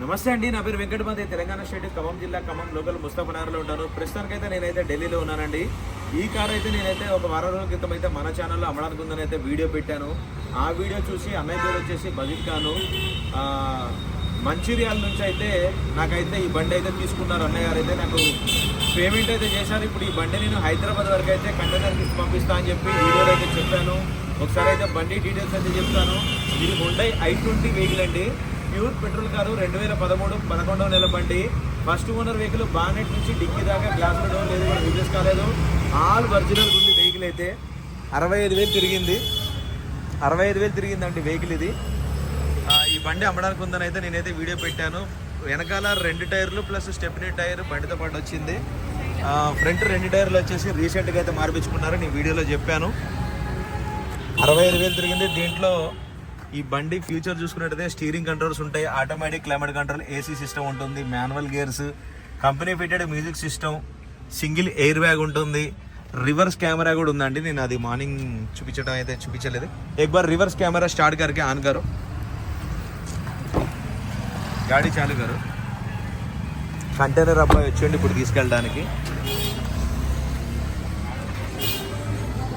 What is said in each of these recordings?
నమస్తే అండి నా పేరు వెంకటపతి తెలంగాణ స్టేట్ ఖమ్మం జిల్లా ఖమ్మం లోకల్ ముస్తాఫనగర్లో ఉంటాను ప్రస్తుతానికైతే నేనైతే ఢిల్లీలో ఉన్నానండి. ఈ కార్ అయితే నేనైతే ఒక వారం రోజుల క్రితం అయితే మన ఛానల్లో అమ్మడానికి ఉందని అయితే వీడియో పెట్టాను. ఆ వీడియో చూసి అన్నయ్య పేరు వచ్చేసి బజిక్ ఖాను. మంచిర్యాల నుంచి అయితే నాకైతే ఈ బండి అయితే తీసుకున్నారు అన్నయ్య గారు. అయితే నాకు పేమెంట్ అయితే చేశారు. ఇప్పుడు ఈ బండి నేను హైదరాబాద్ వరకు అయితే కంటైనర్ తీసి పంపిస్తా అని చెప్పి వీడియోలో అయితే చెప్పాను. ఒకసారి అయితే బండి డీటెయిల్స్ అయితే చెప్తాను. ఇది హుండై ఐ ట్వంటీ వెహికల్ అండి. ప్యూర్ పెట్రోల్ కారు రెండు వేల పదమూడు పదకొండవ నెల బండి. ఫస్ట్ ఓనర్ వెహికల్ బానెట్ నుంచి డిక్కీ దాకా గ్లాస్ డోర్ లేదు కూడా రిలీజ్ కాలేదు. ఆల్ ఒరిజినల్ ఉంది వెహికల్ అయితే. అరవై ఐదు వేలు తిరిగింది. అరవై ఐదు వేలు తిరిగిందండి వెహికల్ ఇది. ఈ బండి అమ్మడానికి ఉందని అయితే నేనైతే వీడియో పెట్టాను. వెనకాల రెండు టైర్లు ప్లస్ స్టెప్నీ టైర్ బండితో పాటు వచ్చింది. ఫ్రంట్ రెండు టైర్లు వచ్చేసి రీసెంట్గా అయితే మార్పించుకున్నారు నేను వీడియోలో చెప్పాను. అరవై ఐదు వేలు తిరిగింది. దీంట్లో ఈ బండి ఫ్యూచర్ చూసుకున్నట్టయితే స్టీరింగ్ కంట్రోల్స్ ఉంటాయి automatic climate control AC system ఉంటుంది manual gears company fitted music system single air bag ఉంటుంది రివర్స్ కెమెరా కూడా ఉందండి నేను అది మార్నింగ్ చూపించడం అయితే చూపించలేదు ఎక్ బార్ రివర్స్ కెమెరా స్టార్ట్ करके ఆన్ करो గాడి చాలు గారు కంటైనర్ అబ్బాయి వచ్చేయండి ఇప్పుడు తీసుకెళ్ళడానికి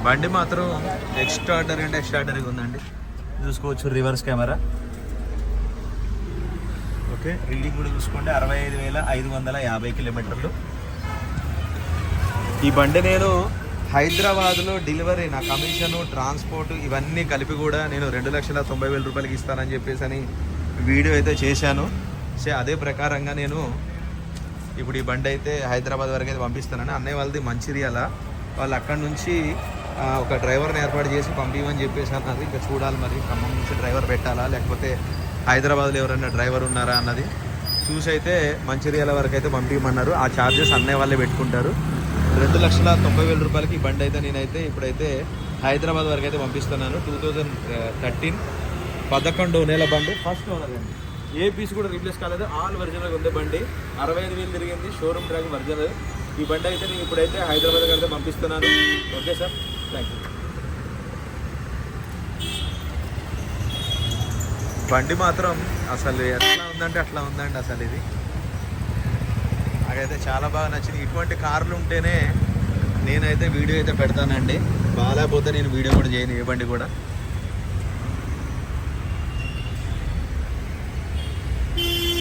బండి మాత్రం ఎక్స్ట్రాడర్ అంటే ఎక్స్ట్రాడరీగా ఉందండి చూసుకోవచ్చు రివర్స్ కెమెరా. ఓకే. రీడింగ్ కూడా చూసుకోండి. అరవై ఐదు వేల ఐదు వందల యాభై కిలోమీటర్లు. ఈ బండి నేను హైదరాబాద్లో డెలివరీ నా కమిషను ట్రాన్స్పోర్ట్ ఇవన్నీ కలిపి కూడా నేను రెండు లక్షల తొంభై వేల రూపాయలకి ఇస్తానని చెప్పేసి అని వీడియో అయితే చేశాను. సో అదే ప్రకారంగా నేను ఇప్పుడు ఈ బండి అయితే హైదరాబాద్ వరకు అయితే పంపిస్తానని అన్నయ్య వాళ్ళది మంచిర్యాల. వాళ్ళు అక్కడి నుంచి ఒక డ్రైవర్ని ఏర్పాటు చేసి పంపించమని చెప్పేసి అన్నది. ఇంకా చూడాలి మరి ఖమ్మం నుంచి డ్రైవర్ పెట్టాలా లేకపోతే హైదరాబాద్లో ఎవరైనా డ్రైవర్ ఉన్నారా అన్నది. చూసి అయితే మంచిర్యాల వరకు అయితే పంపించమన్నారు ఆ ఛార్జెస్ అన్నయ్య వాళ్ళే పెట్టుకుంటారు. రెండు లక్షల తొంభై వేల రూపాయలకి ఈ బండి అయితే నేనైతే ఇప్పుడైతే హైదరాబాద్ వరకు అయితే పంపిస్తున్నాను. టూ థౌజండ్ థర్టీన్ పదకొండు నెల బండి ఫస్ట్ ఓనర్ అండి. ఏ పీస్ కూడా రీప్లేస్ కాలేదు. ఆల్ ఒరిజినల్ ఉంది బండి. అరవై ఐదు వేలు తిరిగింది. షోరూమ్ ట్రాక్ ఒరిజినల్ ఈ బండి అయితే నేను ఇప్పుడైతే హైదరాబాద్ అయితే పంపిస్తున్నాను. Okay sir. థ్యాంక్ యూ బండి మాత్రం అసలు ఎట్లా ఉందంటే అట్లా ఉందండి అసలు ఇది. నాకైతే చాలా బాగా నచ్చింది. ఇటువంటి కార్లు ఉంటేనే నేనైతే వీడియో అయితే పెడతానండి. బాగాలేకపోతే నేను వీడియో కూడా చేయను ఏ బండి కూడా.